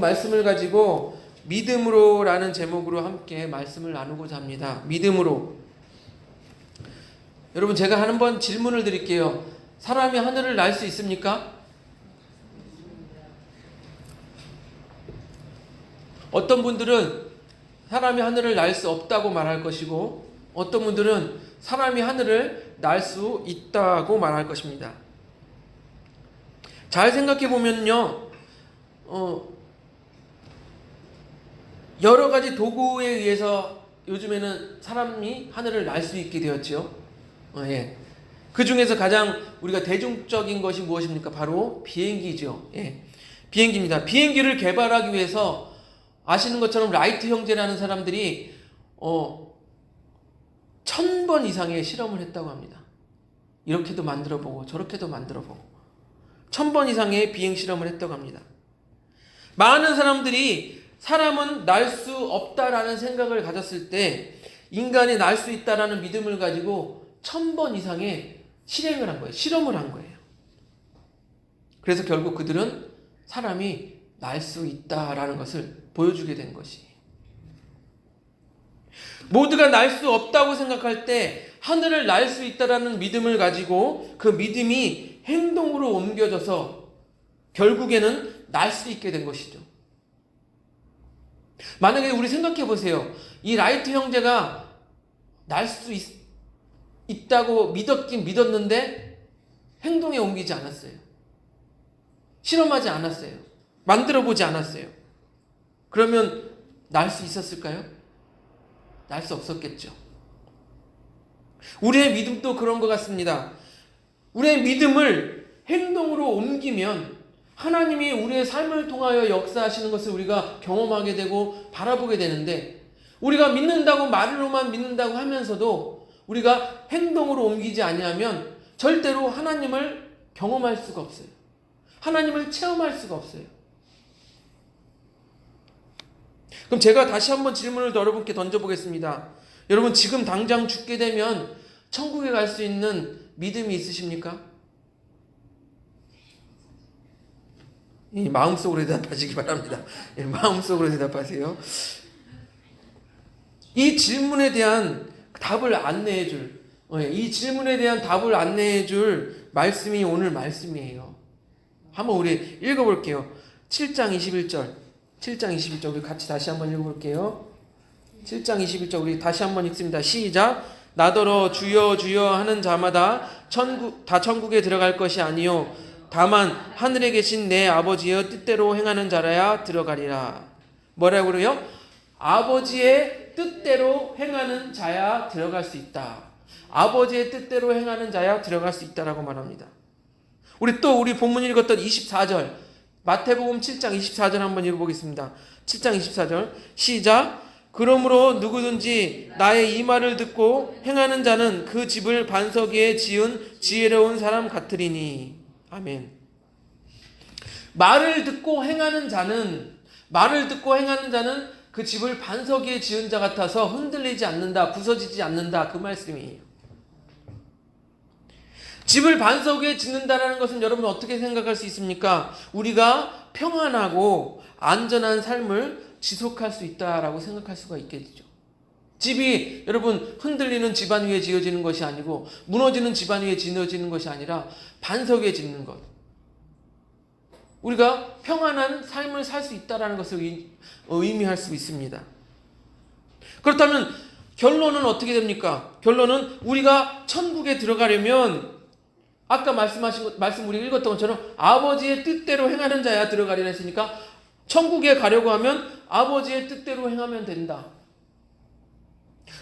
말씀을 가지고 믿음으로라는 제목으로 함께 말씀을 나누고자 합니다. 믿음으로. 여러분 제가 한번 질문을 드릴게요. 사람이 하늘을 날 수 있습니까? 어떤 분들은 사람이 하늘을 날 수 없다고 말할 것이고 어떤 분들은 사람이 하늘을 날 수 있다고 말할 것입니다. 잘 생각해 보면요, 어, 여러 가지 도구에 의해서 요즘에는 사람이 하늘을 날 수 있게 되었지요. 어, 예. 그 중에서 가장 우리가 대중적인 것이 무엇입니까? 바로 비행기죠. 예. 비행기입니다. 비행기를 개발하기 위해서 아시는 것처럼 라이트 형제라는 사람들이 어, 천 번 이상의 실험을 했다고 합니다. 이렇게도 만들어 보고 저렇게도 만들어 보고 천 번 이상의 비행 실험을 했다고 합니다. 많은 사람들이 사람은 날 수 없다라는 생각을 가졌을 때 인간이 날 수 있다라는 믿음을 가지고 천 번 이상의 실행을 한 거예요. 실험을 한 거예요. 그래서 결국 그들은 사람이 날 수 있다라는 것을 보여주게 된 것이. 모두가 날 수 없다고 생각할 때 하늘을 날 수 있다라는 믿음을 가지고 그 믿음이 행동으로 옮겨져서 결국에는 날 수 있게 된 것이죠. 만약에 우리 생각해 보세요. 이 라이트 형제가 날 수 있다고 믿었긴 믿었는데 행동에 옮기지 않았어요. 실험하지 않았어요. 만들어 보지 않았어요. 그러면 날 수 있었을까요? 날 수 없었겠죠. 우리의 믿음도 그런 것 같습니다. 우리의 믿음을 행동으로 옮기면 하나님이 우리의 삶을 통하여 역사하시는 것을 우리가 경험하게 되고 바라보게 되는데 우리가 믿는다고 말로만 믿는다고 하면서도 우리가 행동으로 옮기지 아니하면 절대로 하나님을 경험할 수가 없어요. 하나님을 체험할 수가 없어요. 그럼 제가 다시 한번 질문을 여러분께 던져보겠습니다. 여러분 지금 당장 죽게 되면 천국에 갈 수 있는 믿음이 있으십니까? 이 마음속으로 대답하시기 바랍니다. 예, 마음속으로 대답하세요. 이 질문에 대한 답을 안내해 줄, 어, 이 질문에 대한 답을 안내해 줄 말씀이 오늘 말씀이에요. 한번 우리 읽어볼게요. 7장 21절. 7장 21절 우리 같이 다시 한번 읽어볼게요. 7장 21절 우리 다시 한번 읽습니다. 시작. 나더러 주여 주여 하는 자마다 천국 다 천국에 들어갈 것이 아니요 다만 하늘에 계신 내 아버지의 뜻대로 행하는 자라야 들어가리라. 뭐라고 그래요? 아버지의 뜻대로 행하는 자야 들어갈 수 있다. 아버지의 뜻대로 행하는 자야 들어갈 수 있다라고 말합니다. 우리 또 우리 본문 읽었던 24절 마태복음 7장 24절 한번 읽어보겠습니다. 7장 24절 시작 그러므로 누구든지 나의 이 말을 듣고 행하는 자는 그 집을 반석 위에 지은 지혜로운 사람 같으리니 아멘. 말을 듣고 행하는 자는 말을 듣고 행하는 자는 그 집을 반석 위에 지은 자 같아서 흔들리지 않는다, 부서지지 않는다 그 말씀이에요. 집을 반석 위에 짓는다라는 것은 여러분 어떻게 생각할 수 있습니까? 우리가 평안하고 안전한 삶을 지속할 수 있다라고 생각할 수가 있겠죠. 집이 여러분 흔들리는 집안 위에 지어지는 것이 아니고 무너지는 집안 위에 지어지는 것이 아니라 반석 위에 짓는 것. 우리가 평안한 삶을 살 수 있다라는 것을 의미할 수 있습니다. 그렇다면 결론은 어떻게 됩니까? 결론은 우리가 천국에 들어가려면 아까 말씀하신 것, 말씀 우리 읽었던 것처럼 아버지의 뜻대로 행하는 자야 들어가리라 했으니까 천국에 가려고 하면 아버지의 뜻대로 행하면 된다.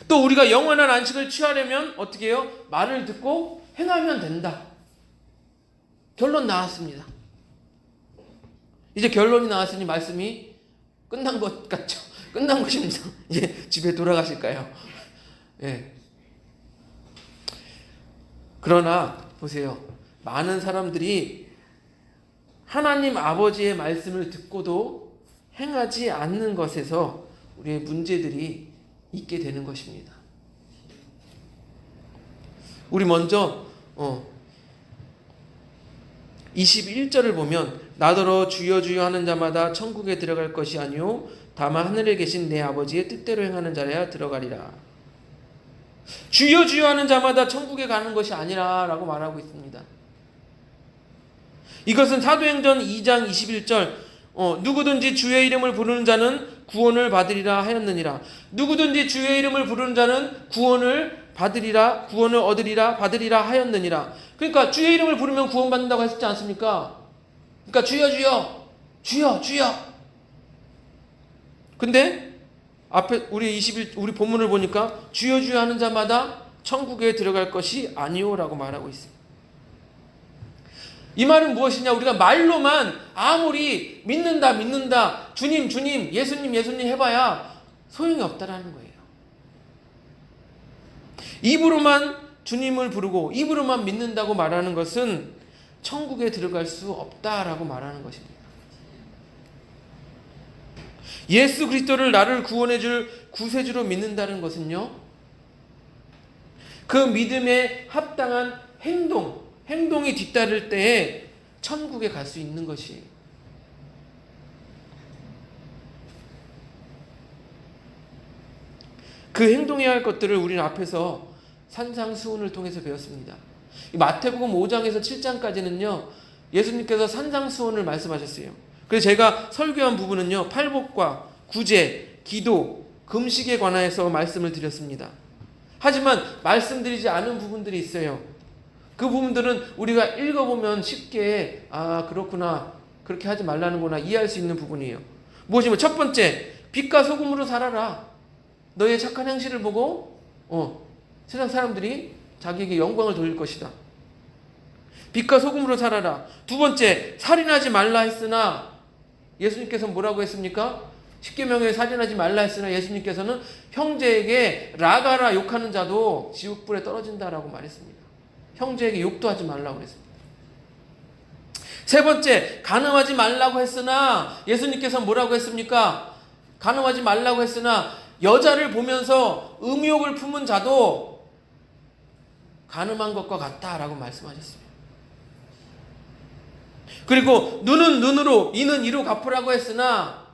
또 우리가 영원한 안식을 취하려면 어떻게 해요? 말을 듣고 행하면 된다. 결론 나왔습니다. 이제 결론이 나왔으니 말씀이 끝난 것 같죠? 끝난 것입니다. 이제 집에 돌아가실까요? 예. 그러나 보세요. 많은 사람들이 하나님 아버지의 말씀을 듣고도 행하지 않는 것에서 우리의 문제들이 있게 되는 것입니다. 우리 먼저 어 21절을 보면 나더러 주여 주여 하는 자마다 천국에 들어갈 것이 아니요 다만 하늘에 계신 내 아버지의 뜻대로 행하는 자라야 들어가리라. 주여 주여 하는 자마다 천국에 가는 것이 아니라라고 말하고 있습니다. 이것은 사도행전 2장 21절 어, 누구든지 주의 이름을 부르는 자는 구원을 받으리라 하였느니라. 누구든지 주의 이름을 부르는 자는 구원을 받으리라 구원을 얻으리라 받으리라 하였느니라. 그러니까 주의 이름을 부르면 구원받는다고 했지 않습니까? 그러니까 주여 주여 주여 주여. 근데 앞에 우리 21 우리 본문을 보니까 주여 주여 하는 자마다 천국에 들어갈 것이 아니오라고 말하고 있습니다. 이 말은 무엇이냐? 우리가 말로만 아무리 믿는다, 믿는다, 주님, 주님, 예수님, 예수님 해봐야 소용이 없다라는 거예요. 입으로만 주님을 부르고 입으로만 믿는다고 말하는 것은 천국에 들어갈 수 없다라고 말하는 것입니다. 예수 그리스도를 나를 구원해 줄 구세주로 믿는다는 것은요. 그 믿음에 합당한 행동, 행동이 뒤따를 때에 천국에 갈 수 있는 것이 그 행동해야 할 것들을 우리는 앞에서 산상수훈을 통해서 배웠습니다. 이 마태복음 5장에서 7장까지는요. 예수님께서 산상수훈을 말씀하셨어요. 그래서 제가 설교한 부분은요. 팔복과 구제, 기도, 금식에 관하여서 말씀을 드렸습니다. 하지만 말씀드리지 않은 부분들이 있어요. 그 부분들은 우리가 읽어보면 쉽게 아 그렇구나 그렇게 하지 말라는구나 이해할 수 있는 부분이에요. 무엇이면 첫 번째 빛과 소금으로 살아라. 너의 착한 행실을 보고 어 세상 사람들이 자기에게 영광을 돌릴 것이다. 빛과 소금으로 살아라. 두 번째 살인하지 말라 했으나 예수님께서 뭐라고 했습니까? 십계명에 살인하지 말라 했으나 예수님께서는 형제에게 라가라 욕하는 자도 지옥불에 떨어진다라고 말했습니다. 형제에게 욕도 하지 말라고 그랬습니다. 세 번째, 간음하지 말라고 했으나 예수님께서 뭐라고 했습니까? 간음하지 말라고 했으나 여자를 보면서 음욕을 품은 자도 간음한 것과 같다라고 말씀하셨습니다. 그리고 눈은 눈으로, 이는 이로 갚으라고 했으나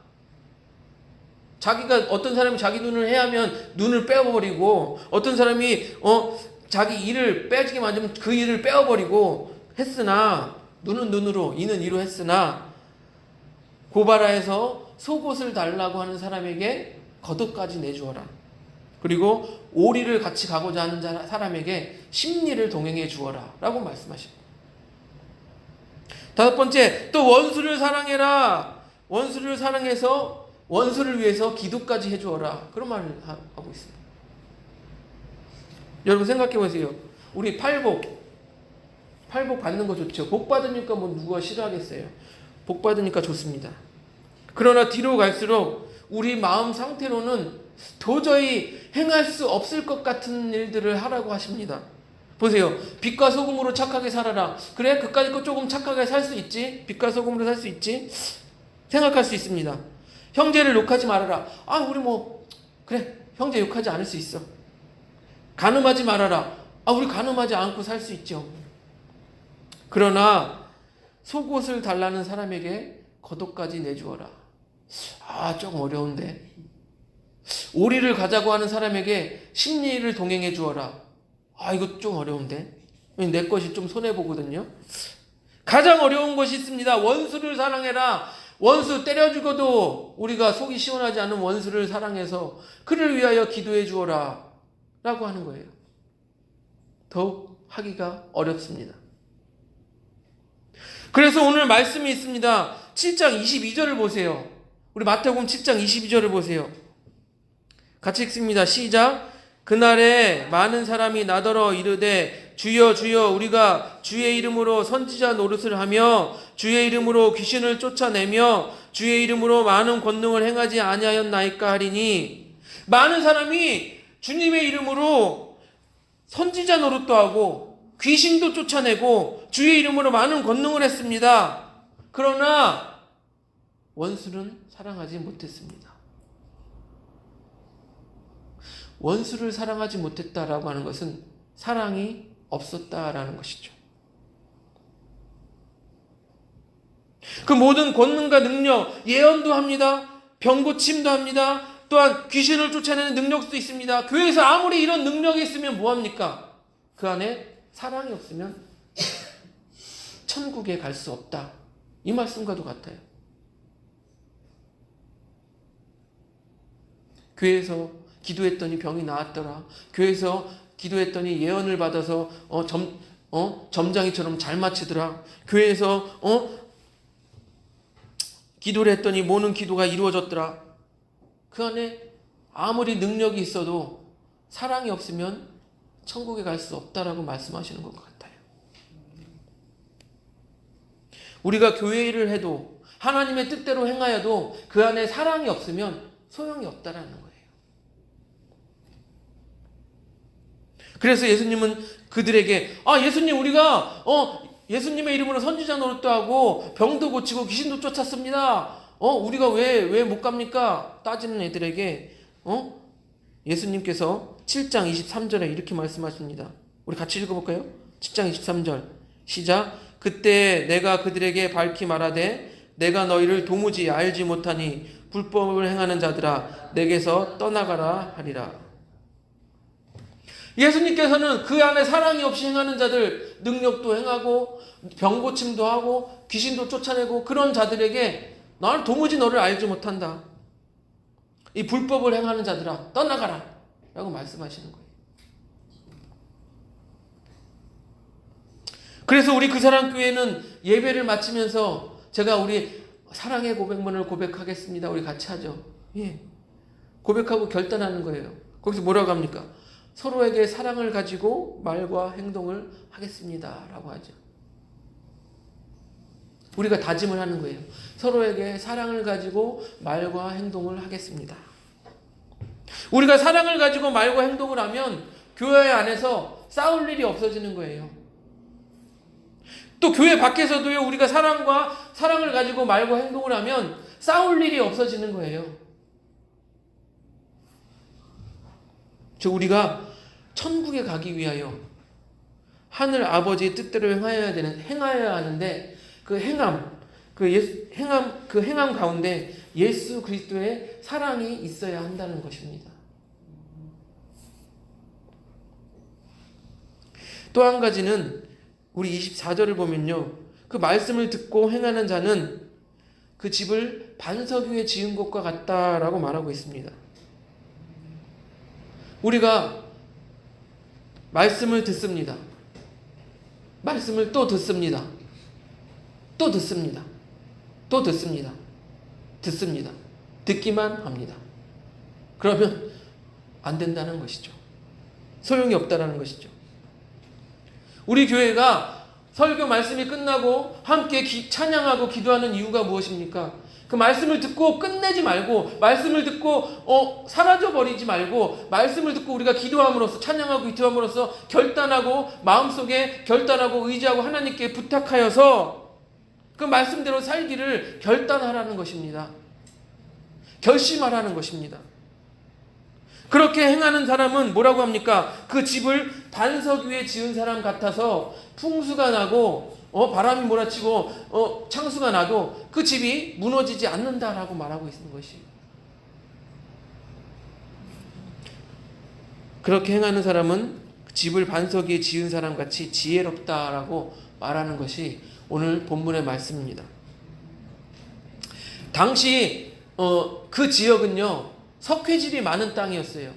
자기가 어떤 사람이 자기 눈을 해하면 눈을 빼어버리고 어떤 사람이 어 자기 이를 빼지게 만들면 그 이를 빼어버리고 했으나 눈은 눈으로 이는 이로 했으나 고바라에서 속옷을 달라고 하는 사람에게 겉옷까지 내주어라. 그리고 오리를 같이 가고자 하는 사람에게 심리를 동행해 주어라. 라고 말씀하십니다. 다섯 번째, 또 원수를 사랑해라. 원수를 사랑해서 원수를 위해서 기도까지 해주어라. 그런 말을 하고 있습니다. 여러분 생각해 보세요. 우리 팔복 팔복 받는 거 좋죠. 복 받으니까 뭐 누가 싫어하겠어요. 복 받으니까 좋습니다. 그러나 뒤로 갈수록 우리 마음 상태로는 도저히 행할 수 없을 것 같은 일들을 하라고 하십니다. 보세요. 빛과 소금으로 착하게 살아라. 그래? 그까짓 거 조금 착하게 살 수 있지? 빛과 소금으로 살 수 있지? 생각할 수 있습니다. 형제를 욕하지 말아라. 아, 우리 뭐, 그래. 형제 욕하지 않을 수 있어. 가늠하지 말아라. 아, 우리 가늠하지 않고 살 수 있죠. 그러나 속옷을 달라는 사람에게 겉옷까지 내주어라. 아, 조금 어려운데. 오리를 가자고 하는 사람에게 심리를 동행해 주어라. 아, 이거 좀 어려운데. 내 것이 좀 손해보거든요. 가장 어려운 것이 있습니다. 원수를 사랑해라. 원수 때려 죽어도 우리가 속이 시원하지 않은 원수를 사랑해서 그를 위하여 기도해 주어라. 라고 하는 거예요. 더욱 하기가 어렵습니다. 그래서 오늘 말씀이 있습니다. 7장 22절을 보세요. 우리 마태복음 7장 22절을 보세요. 같이 읽습니다. 시작. 그날에 많은 사람이 나더러 이르되 주여 주여 우리가 주의 이름으로 선지자 노릇을 하며 주의 이름으로 귀신을 쫓아내며 주의 이름으로 많은 권능을 행하지 아니하였나이까 하리니 많은 사람이 주님의 이름으로 선지자 노릇도 하고 귀신도 쫓아내고 주의 이름으로 많은 권능을 했습니다. 그러나 원수는 사랑하지 못했습니다. 원수를 사랑하지 못했다라고 하는 것은 사랑이 없었다라는 것이죠. 그 모든 권능과 능력, 예언도 합니다. 병고침도 합니다. 또한 귀신을 쫓아내는 능력도 있습니다. 교회에서 아무리 이런 능력이 있으면 뭐합니까? 그 안에 사랑이 없으면 천국에 갈 수 없다. 이 말씀과도 같아요. 교회에서 기도했더니 병이 나았더라. 교회에서 기도했더니 예언을 받아서 어, 점, 어, 점장이처럼 잘 마치더라. 교회에서 어, 기도를 했더니 모든 기도가 이루어졌더라. 그 안에 아무리 능력이 있어도 사랑이 없으면 천국에 갈 수 없다라고 말씀하시는 것 같아요. 우리가 교회 일을 해도 하나님의 뜻대로 행하여도 그 안에 사랑이 없으면 소용이 없다라는 거예요. 그래서 예수님은 그들에게 아 예수님 우리가 어 예수님의 이름으로 선지자 노릇도 하고 병도 고치고 귀신도 쫓았습니다. 어 우리가 왜 왜 못 갑니까? 따지는 애들에게 어 예수님께서 7장 23절에 이렇게 말씀하십니다. 우리 같이 읽어볼까요? 7장 23절 시작 그때 내가 그들에게 밝히 말하되 내가 너희를 도무지 알지 못하니 불법을 행하는 자들아 내게서 떠나가라 하리라. 예수님께서는 그 안에 사랑이 없이 행하는 자들 능력도 행하고 병고침도 하고 귀신도 쫓아내고 그런 자들에게 나를 도무지 너를 알지 못한다. 이 불법을 행하는 자들아 떠나가라 라고 말씀하시는 거예요. 그래서 우리 그 사람 교회는 예배를 마치면서 제가 우리 사랑의 고백문을 고백하겠습니다. 우리 같이 하죠. 예. 고백하고 결단하는 거예요. 거기서 뭐라고 합니까? 서로에게 사랑을 가지고 말과 행동을 하겠습니다. 라고 하죠. 우리가 다짐을 하는 거예요. 서로에게 사랑을 가지고 말과 행동을 하겠습니다. 우리가 사랑을 가지고 말과 행동을 하면 교회 안에서 싸울 일이 없어지는 거예요. 또 교회 밖에서도요, 우리가 사랑과 사랑을 가지고 말과 행동을 하면 싸울 일이 없어지는 거예요. 저 우리가 천국에 가기 위하여 하늘 아버지의 뜻대로 행하여야 되는 행하여야 하는데 그 행함 그 예수, 행함 그 행함 가운데 예수 그리스도의 사랑이 있어야 한다는 것입니다. 또 한 가지는 우리 24절을 보면요. 그 말씀을 듣고 행하는 자는 그 집을 반석 위에 지은 것과 같다라고 말하고 있습니다. 우리가 말씀을 듣습니다. 말씀을 또 듣습니다. 또 듣습니다. 또 듣습니다. 듣습니다. 듣기만 합니다. 그러면 안 된다는 것이죠. 소용이 없다라는 것이죠. 우리 교회가 설교 말씀이 끝나고 함께 기, 찬양하고 기도하는 이유가 무엇입니까? 그 말씀을 듣고 끝내지 말고 말씀을 듣고 어 사라져 버리지 말고 말씀을 듣고 우리가 기도함으로써 찬양하고 기도함으로써 결단하고 마음속에 결단하고 의지하고 하나님께 부탁하여서 그 말씀대로 살기를 결단하라는 것입니다. 결심하라는 것입니다. 그렇게 행하는 사람은 뭐라고 합니까? 그 집을 반석 위에 지은 사람 같아서 풍수가 나고 어, 바람이 몰아치고 어, 창수가 나도 그 집이 무너지지 않는다라고 말하고 있는 것이. 그렇게 행하는 사람은 집을 반석 위에 지은 사람 같이 지혜롭다라고 말하는 것이 오늘 본문의 말씀입니다. 당시 어, 그 지역은요 석회질이 많은 땅이었어요.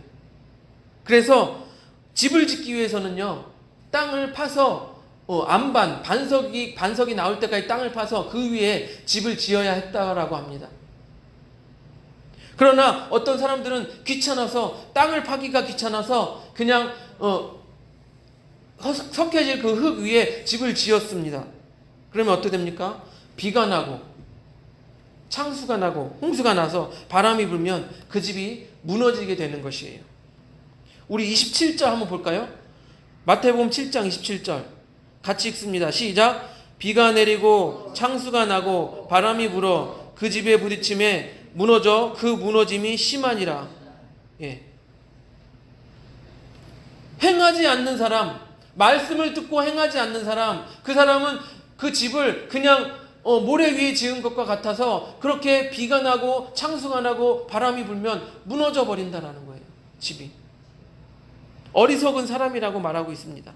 그래서 집을 짓기 위해서는요 땅을 파서 어, 안반 반석이 반석이 나올 때까지 땅을 파서 그 위에 집을 지어야 했다라고 합니다. 그러나 어떤 사람들은 귀찮아서 땅을 파기가 귀찮아서 그냥 어, 석회질 그 흙 위에 집을 지었습니다. 그러면 어떻게 됩니까? 비가 나고 창수가 나고 홍수가 나서 바람이 불면 그 집이 무너지게 되는 것이에요. 우리 27절 한번 볼까요? 마태복음 7장 27절 같이 읽습니다. 시작. 비가 내리고 창수가 나고 바람이 불어 그 집에 부딪힘에 무너져 그 무너짐이 심하니라. 예. 행하지 않는 사람, 말씀을 듣고 행하지 않는 사람, 그 사람은 그 집을 그냥 어, 모래 위에 지은 것과 같아서 그렇게 비가 나고 창수가 나고 바람이 불면 무너져 버린다라는 거예요. 집이. 어리석은 사람이라고 말하고 있습니다.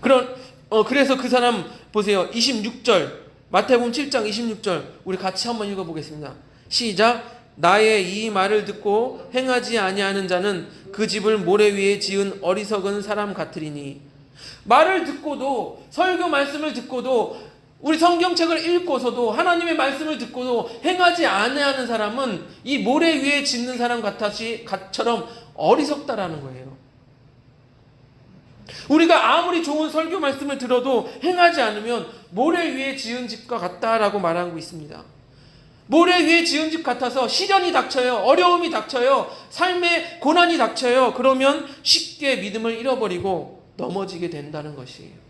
그런 어 그래서 그 사람 보세요. 26절 마태복음 7장 26절 우리 같이 한번 읽어 보겠습니다. 시작 나의 이 말을 듣고 행하지 아니하는 자는 그 집을 모래 위에 지은 어리석은 사람 같으리니 말을 듣고도 설교 말씀을 듣고도 우리 성경책을 읽고서도 하나님의 말씀을 듣고도 행하지 아니하는 사람은 이 모래 위에 짓는 사람 같이 같처럼 어리석다라는 거예요. 우리가 아무리 좋은 설교 말씀을 들어도 행하지 않으면 모래 위에 지은 집과 같다라고 말하고 있습니다. 모래 위에 지은 집 같아서 시련이 닥쳐요. 어려움이 닥쳐요. 삶의 고난이 닥쳐요. 그러면 쉽게 믿음을 잃어버리고 넘어지게 된다는 것이에요.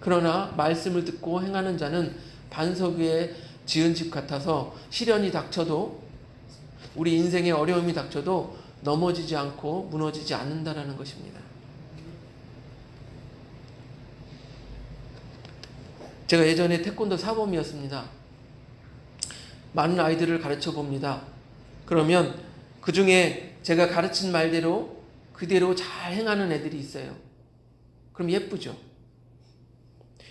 그러나 말씀을 듣고 행하는 자는 반석 위에 지은 집 같아서 시련이 닥쳐도 우리 인생에 어려움이 닥쳐도 넘어지지 않고 무너지지 않는다라는 것입니다. 제가 예전에 태권도 사범이었습니다. 많은 아이들을 가르쳐 봅니다. 그러면 그 중에 제가 가르친 말대로 그대로 잘 행하는 애들이 있어요. 그럼 예쁘죠.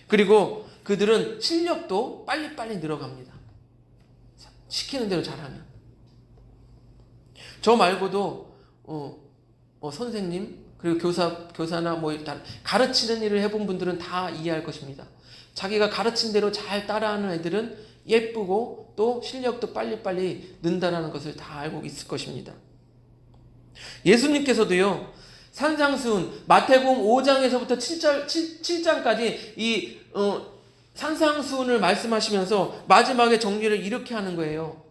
그리고 그들은 실력도 빨리빨리 늘어갑니다. 시키는 대로 잘하면. 저 말고도 어, 어, 선생님 그리고 교사 교사나 뭐 일단 가르치는 일을 해본 분들은 다 이해할 것입니다. 자기가 가르친 대로 잘 따라하는 애들은 예쁘고 또 실력도 빨리빨리 는다라는 것을 다 알고 있을 것입니다. 예수님께서도요. 산상수훈 마태복음 5장에서부터 7절, 7, 장까지이 어, 산상수훈을 말씀하시면서 마지막에 정리를 이렇게 하는 거예요.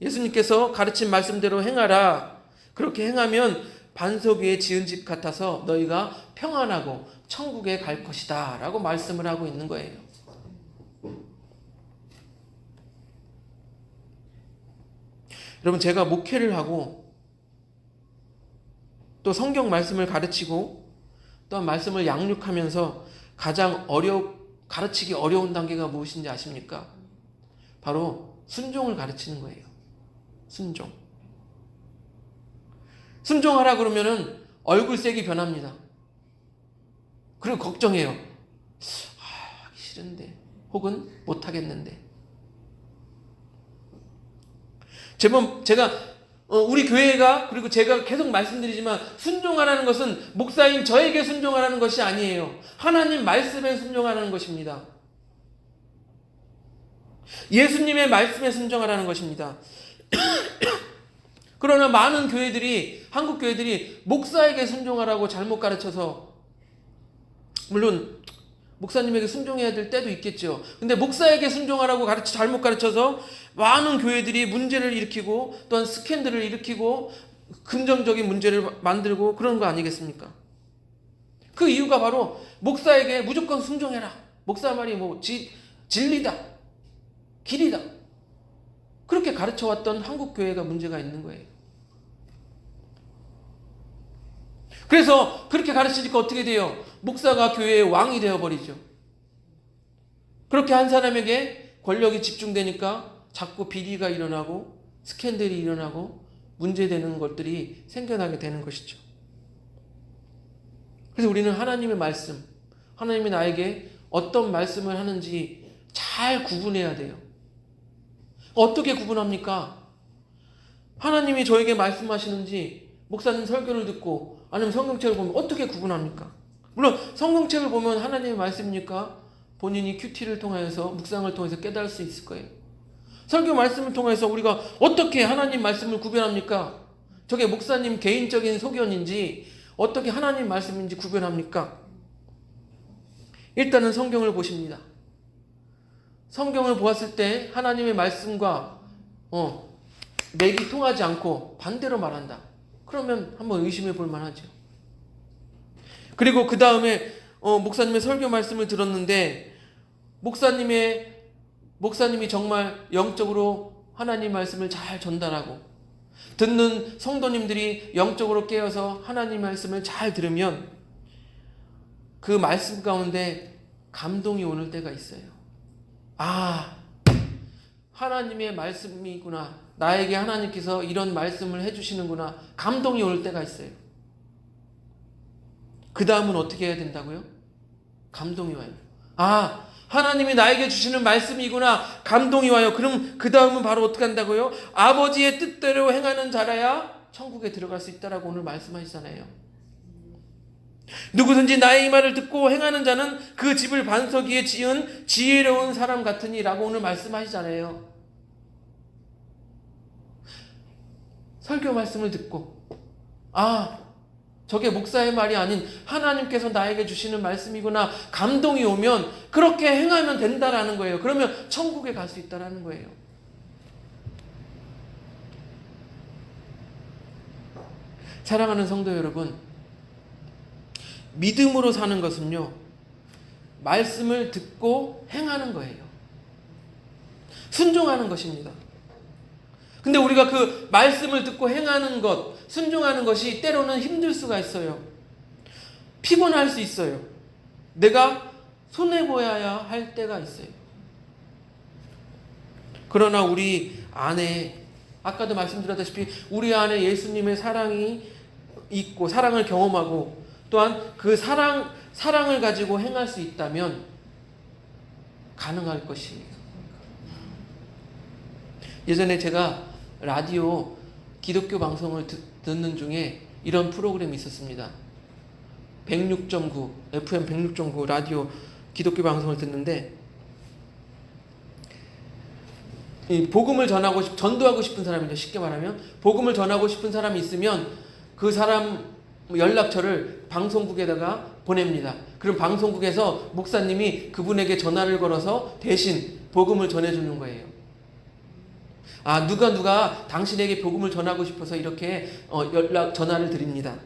예수님께서 가르친 말씀대로 행하라. 그렇게 행하면 반석 위에 지은 집 같아서 너희가 평안하고 천국에 갈 것이다. 라고 말씀을 하고 있는 거예요. 여러분, 제가 목회를 하고 또 성경 말씀을 가르치고 또 말씀을 양육하면서 가장 어려 가르치기 어려운 단계가 무엇인지 아십니까? 바로 순종을 가르치는 거예요. 순종. 순종하라 그러면은 얼굴색이 변합니다. 그리고 걱정해요. 아, 하기 싫은데. 혹은 못 하겠는데. 제가, 제가, 어, 우리 교회가, 그리고 제가 계속 말씀드리지만, 순종하라는 것은 목사인 저에게 순종하라는 것이 아니에요. 하나님 말씀에 순종하라는 것입니다. 예수님의 말씀에 순종하라는 것입니다. 그러나 많은 교회들이 한국 교회들이 목사에게 순종하라고 잘못 가르쳐서 물론 목사님에게 순종해야 될 때도 있겠죠. 근데 목사에게 순종하라고 가르쳐 잘못 가르쳐서 많은 교회들이 문제를 일으키고 또한 스캔들을 일으키고 긍정적인 문제를 만들고 그런 거 아니겠습니까? 그 이유가 바로 목사에게 무조건 순종해라. 목사 말이 뭐 지, 진리다. 길이다. 그렇게 가르쳐 왔던 한국 교회가 문제가 있는 거예요. 그래서 그렇게 가르치니까 어떻게 돼요? 목사가 교회의 왕이 되어버리죠. 그렇게 한 사람에게 권력이 집중되니까 자꾸 비리가 일어나고 스캔들이 일어나고 문제되는 것들이 생겨나게 되는 것이죠. 그래서 우리는 하나님의 말씀, 하나님이 나에게 어떤 말씀을 하는지 잘 구분해야 돼요. 어떻게 구분합니까? 하나님이 저에게 말씀하시는지 목사님 설교를 듣고 아니면 성경책을 보면 어떻게 구분합니까? 물론 성경책을 보면 하나님의 말씀입니까? 본인이 큐티를 통해서 묵상을 통해서 깨달을 수 있을 거예요. 설교 말씀을 통해서 우리가 어떻게 하나님 말씀을 구별합니까? 저게 목사님 개인적인 소견인지 어떻게 하나님 말씀인지 구별합니까? 일단은 성경을 보십니다. 성경을 보았을 때 하나님의 말씀과 어, 맥이 통하지 않고 반대로 말한다. 그러면 한번 의심해 볼 만하죠. 그리고 그 다음에 어, 목사님의 설교 말씀을 들었는데 목사님의 목사님이 정말 영적으로 하나님 말씀을 잘 전달하고 듣는 성도님들이 영적으로 깨어서 하나님 말씀을 잘 들으면 그 말씀 가운데 감동이 오는 때가 있어요. 아, 하나님의 말씀이구나. 나에게 하나님께서 이런 말씀을 해주시는구나. 감동이 올 때가 있어요. 그 다음은 어떻게 해야 된다고요? 감동이 와요. 아, 하나님이 나에게 주시는 말씀이구나. 감동이 와요. 그럼 그 다음은 바로 어떻게 한다고요? 아버지의 뜻대로 행하는 자라야 천국에 들어갈 수 있다라고 오늘 말씀하시잖아요. 누구든지 나의 이 말을 듣고 행하는 자는 그 집을 반석 위에 지은 지혜로운 사람 같으니라고 오늘 말씀하시잖아요. 설교 말씀을 듣고 아 저게 목사의 말이 아닌 하나님께서 나에게 주시는 말씀이구나 감동이 오면 그렇게 행하면 된다라는 거예요. 그러면 천국에 갈 수 있다라는 거예요. 사랑하는 성도 여러분, 믿음으로 사는 것은요, 말씀을 듣고 행하는 거예요. 순종하는 것입니다. 근데 우리가 그 말씀을 듣고 행하는 것, 순종하는 것이 때로는 힘들 수가 있어요. 피곤할 수 있어요. 내가 손해보아야 할 때가 있어요. 그러나 우리 안에, 아까도 말씀드렸다시피 우리 안에 예수님의 사랑이 있고, 사랑을 경험하고, 또한 그 사랑, 사랑을 가지고 행할 수 있다면 가능할 것이에요. 예전에 제가 라디오 기독교 방송을 듣, 듣는 중에 이런 프로그램이 있었습니다. 106.9 FM 106.9 라디오 기독교 방송을 듣는데 이 복음을 전하고 싶, 전도하고 싶은 사람이죠. 쉽게 말하면 복음을 전하고 싶은 사람이 있으면 그 사람 연락처를 방송국에다가 보냅니다. 그럼 방송국에서 목사님이 그분에게 전화를 걸어서 대신 복음을 전해주는 거예요. 아, 누가 누가 당신에게 복음을 전하고 싶어서 이렇게 어, 연락, 전화를 드립니다.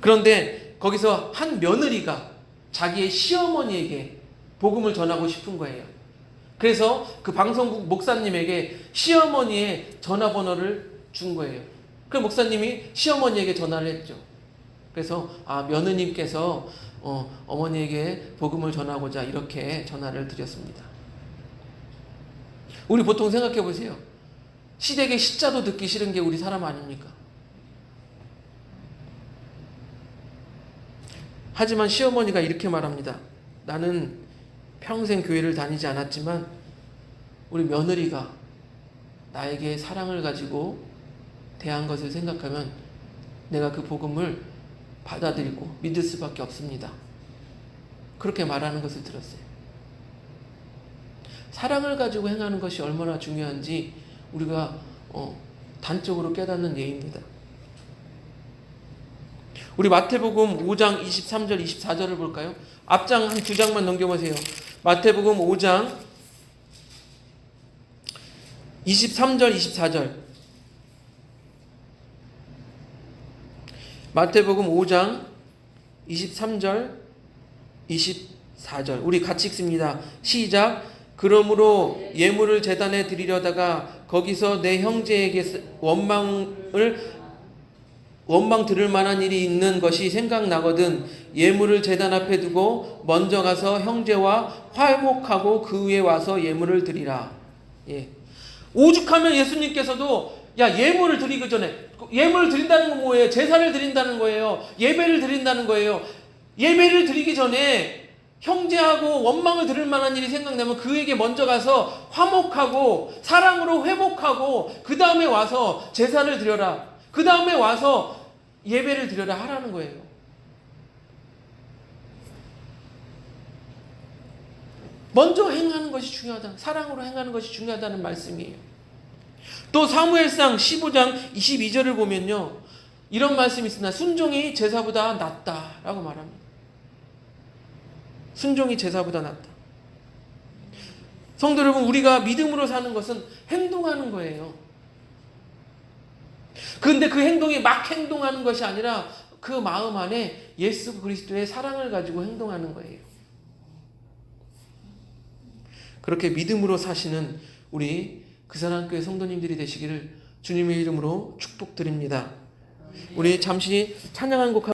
그런데 거기서 한 며느리가 자기의 시어머니에게 복음을 전하고 싶은 거예요. 그래서 그 방송국 목사님에게 시어머니의 전화번호를 준 거예요. 그 목사님이 시어머니에게 전화를 했죠. 그래서 아 며느님께서 어, 어머니에게 복음을 전하고자 이렇게 전화를 드렸습니다. 우리 보통 생각해 보세요. 시댁의 시자도 듣기 싫은 게 우리 사람 아닙니까? 하지만 시어머니가 이렇게 말합니다. 나는 평생 교회를 다니지 않았지만 우리 며느리가 나에게 사랑을 가지고 대한 것을 생각하면 내가 그 복음을 받아들이고 믿을 수밖에 없습니다. 그렇게 말하는 것을 들었어요. 사랑을 가지고 행하는 것이 얼마나 중요한지 우리가 어, 단적으로 깨닫는 예입니다. 우리 마태복음 5장 23절 24절을 볼까요? 앞장 한 두 장만 넘겨보세요. 마태복음 5장 23절 24절 마태복음 5장 23절 24절 우리 같이 읽습니다. 시작 그러므로 예물을 재단에 드리려다가 거기서 내 형제에게 원망을 원망 들을 만한 일이 있는 것이 생각나거든 예물을 재단 앞에 두고 먼저 가서 형제와 화목하고 그 위에 와서 예물을 드리라. 예. 오죽하면 예수님께서도 야 예물을 드리기 전에 예물을 드린다는 건 뭐예요? 제사를 드린다는 거예요. 예배를 드린다는 거예요. 예배를 드리기 전에 형제하고 원망을 들을 만한 일이 생각나면 그에게 먼저 가서 화목하고 사랑으로 회복하고 그 다음에 와서 제사를 드려라. 그 다음에 와서 예배를 드려라 하라는 거예요. 먼저 행하는 것이 중요하다. 사랑으로 행하는 것이 중요하다는 말씀이에요. 또 사무엘상 15장 22절을 보면요. 이런 말씀이 있으나 순종이 제사보다 낫다라고 말합니다. 순종이 제사보다 낫다. 성도 여러분, 우리가 믿음으로 사는 것은 행동하는 거예요. 그런데 그 행동이 막 행동하는 것이 아니라 그 마음 안에 예수 그리스도의 사랑을 가지고 행동하는 거예요. 그렇게 믿음으로 사시는 우리 그 사랑교회 성도님들이 되시기를 주님의 이름으로 축복드립니다. 우리 잠시 찬양한 곡